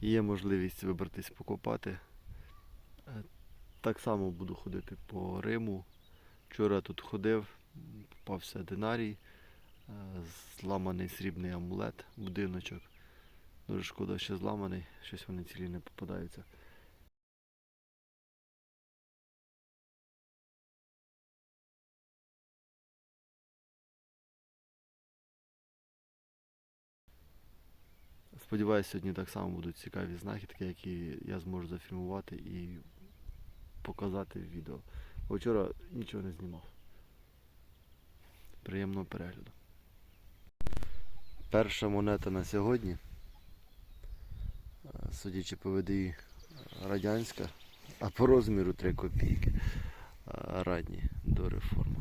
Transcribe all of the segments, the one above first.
Є можливість вибратись покопати. Е, Так само буду ходити по Риму. Вчора тут ходив, попався динарій, е, зламаний срібний амулет, будиночок. Дуже шкода, що зламаний, щось вони цілі не попадаються. Сподіваюсь, сьогодні так само будуть цікаві знахідки, які я зможу зафільмувати і показати в відео. Бо вчора нічого не знімав. Приємного перегляду. Перша монета на сьогодні. Е, Судячи по ВДІ, радянська, а по розміру 3 копійки. Е, Радні до реформи.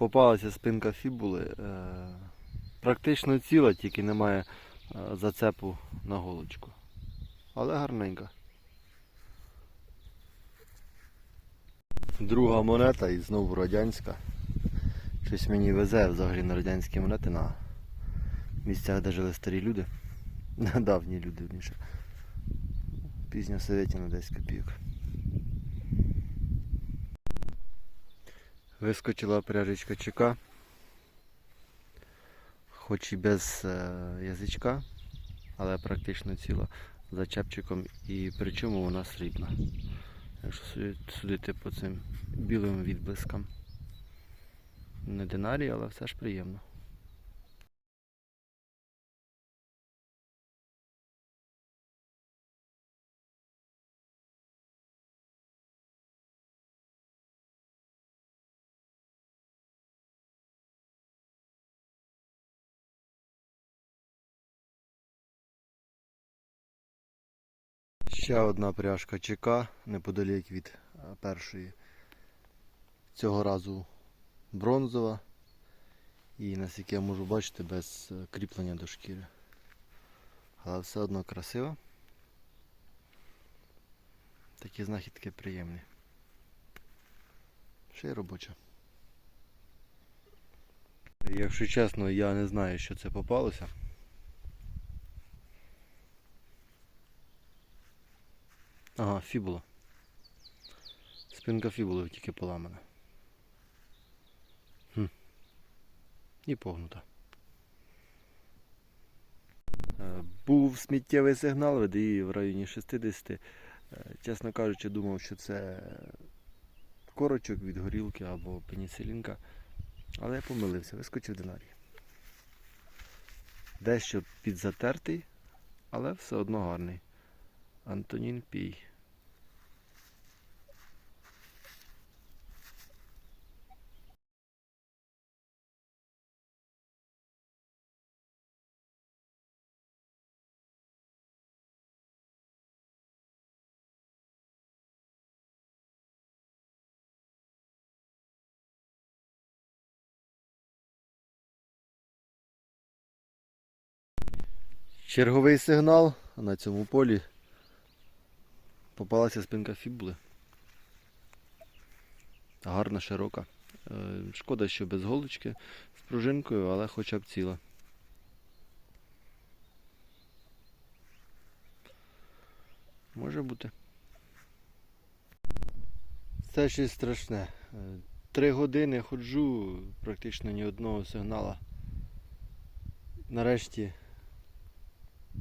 Попалася спинка фібули. е, Практично ціла, тільки немає е, зацепу на голочку. Але гарненька. Друга монета і знову радянська. Щось мені везе взагалі на радянські монети на місцях, де жили старі люди. Давні люди. Пізня совєтіна 10 копійок. Вискочила пряжечка ЧК. Хоч і без е, язичка, але практично ціла за чепчиком і причому вона срібна. Якщо судити по цим білим відблискам. Не динарій, але все ж приємно. Ще одна пряжка ЧК неподалік від е, першої. Цього разу бронзова. І наскільки я можу бачити без е, кріплення до шкіри. Але все одно красиво. Такі знахідки приємні. Ще й робоча. Якщо чесно, я не знаю, що це попалося. Ага, фібула. Спинка фібули тільки поламана. Хм. І погнута. Е, Був сміттєвий сигнал, ВДІ в районі 60. Е, Чесно кажучи, думав, що це корочок від горілки або пеніцилінка. Але я помилився, вискочив динарій. Дещо підзатертий, але все одно гарний. Антонін Пій. Черговий сигнал на цьому полі. Попалася спинка фібули. Гарна, широка. Е, Шкода, що без голочки з пружинкою, але хоча б ціла. Може бути. Це щось страшне. Е, Три години ходжу, практично ні одного сигнала. Нарешті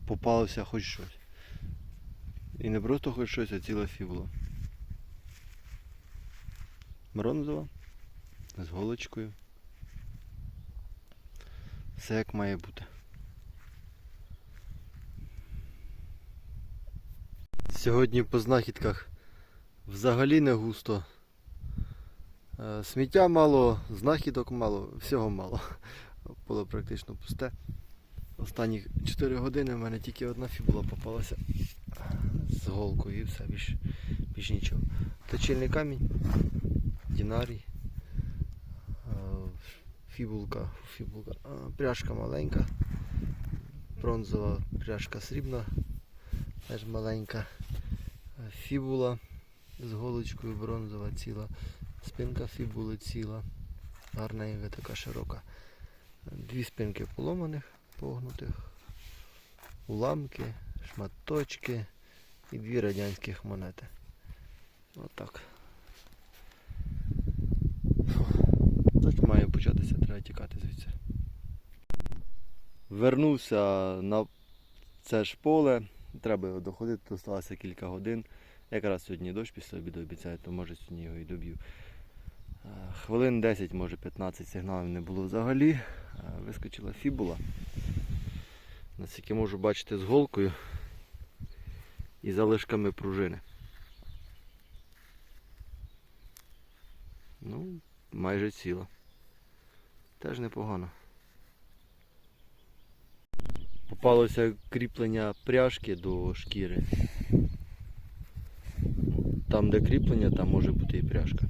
попалося хоч щось. І не просто хоч щось, а ціла фібула. Бронзова. З голочкою. Все як має бути. Сьогодні по знахідках взагалі не густо. Е, Сміття мало, знахідок мало, всього мало. Поле практично пусте. Останні 4 години в мене тільки одна фібула попалася з голкою і все, більш, більш нічого. Точильний камінь, дінарій, е, фібулка, фібулка, пряжка маленька, бронзова пряжка срібна, теж маленька, Е, фібула з голочкою бронзова ціла, спинка фібули ціла, гарненька така широка. Дві спинки поломаних, погнутих, уламки, шматочки і дві радянських монети. Отак. Дощ має початися, треба тікати звідси. Вернувся на це ж поле. Треба його доходити, залишилося кілька годин. Якраз сьогодні дощ після обіду обіцяє, то може сьогодні його і доб'ю. Е, Хвилин 10, може 15 сигналів не було взагалі. Е, Вискочила фібула. Наскільки можу бачити з голкою і залишками пружини. Ну, майже ціла. Теж непогано. Попалося кріплення пряжки до шкіри. Там, де кріплення, там може бути і пряжка.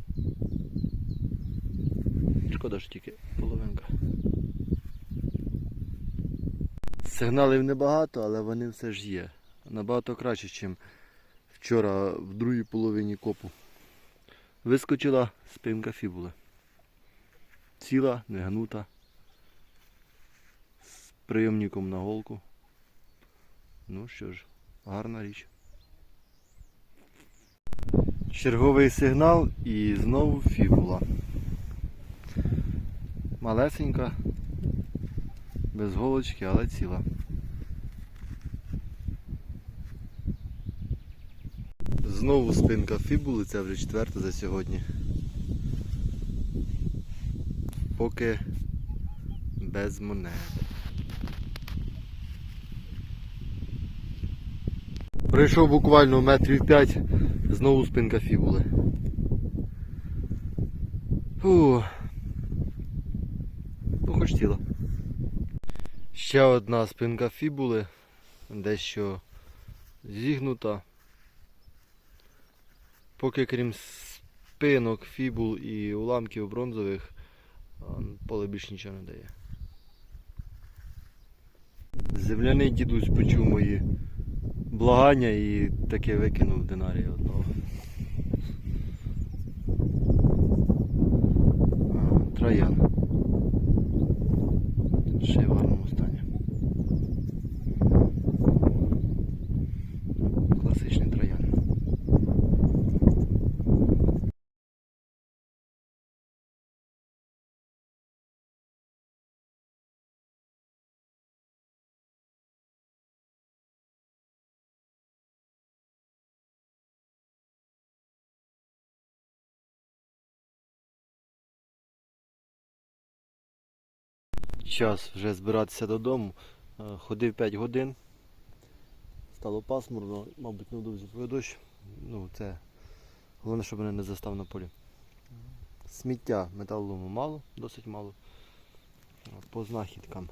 Шкода, що тільки половинка. Сигналів небагато, але вони все ж є. Набагато краще, ніж вчора в другій половині копу. Вискочила спинка фібули. Ціла, не гнута. З прийомником на голку. Ну що ж, гарна річ. Черговий сигнал і знову фібула. Малесенька, без голочки, але ціла. Знову спинка фібули, це вже четверта за сьогодні. Поки без монет. Пройшов буквально метрів 5, знову спинка фібули. Фу. Ну, хоч ціла. Ще одна спинка фібули, дещо зігнута. Поки крім спинок, фібул і уламків бронзових, поле більш нічого не дає. Земляний дідусь почув мої благання і таки викинув динарія одного. Троян. Ще й в гарному стані. Класичний троян. Час вже збиратися додому. Е, Ходив 5 годин. Стало пасмурно, мабуть, невдовзі твоє дощ. Ну, це головне, щоб мене не застав на полі. Сміття металолому мало, досить мало. По знахідкам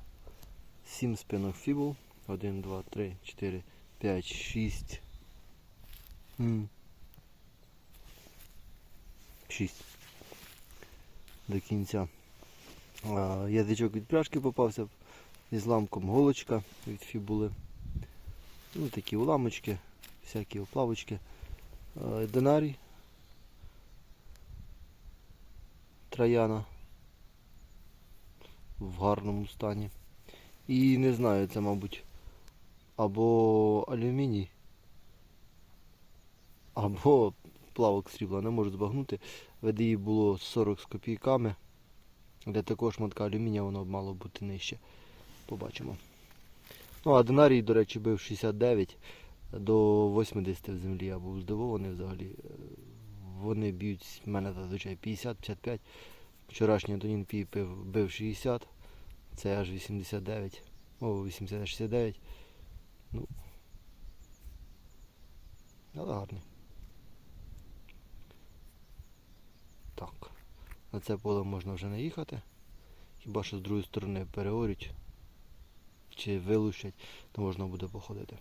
7 спинок фібул. 1, 2, 3, 4, 5, 6. 6. До кінця. А, Язичок від пляшки попався зі зламком голочка від фібули. Ну, такі уламочки, всякі оплавочки. Динарій. Трояна в гарному стані. І не знаю, це, мабуть, або алюміній, або плавок срібла, не можу збагнути. ВДІ було 40 з копійками. Для такого шматка алюмінія воно б мало бути нижче. Побачимо. Ну, а динарій, до речі, бив 69 до 80 в землі. Я був здивований взагалі. Е, Вони б'ють в мене зазвичай 50-55. Вчорашній Антонін Пій пив, бив 60. Це аж 89. О, 80-69. Ну. Але гарний. Так. На це поле можна вже не їхати. Хіба що з другої сторони переорють чи вилущать, то можна буде походити.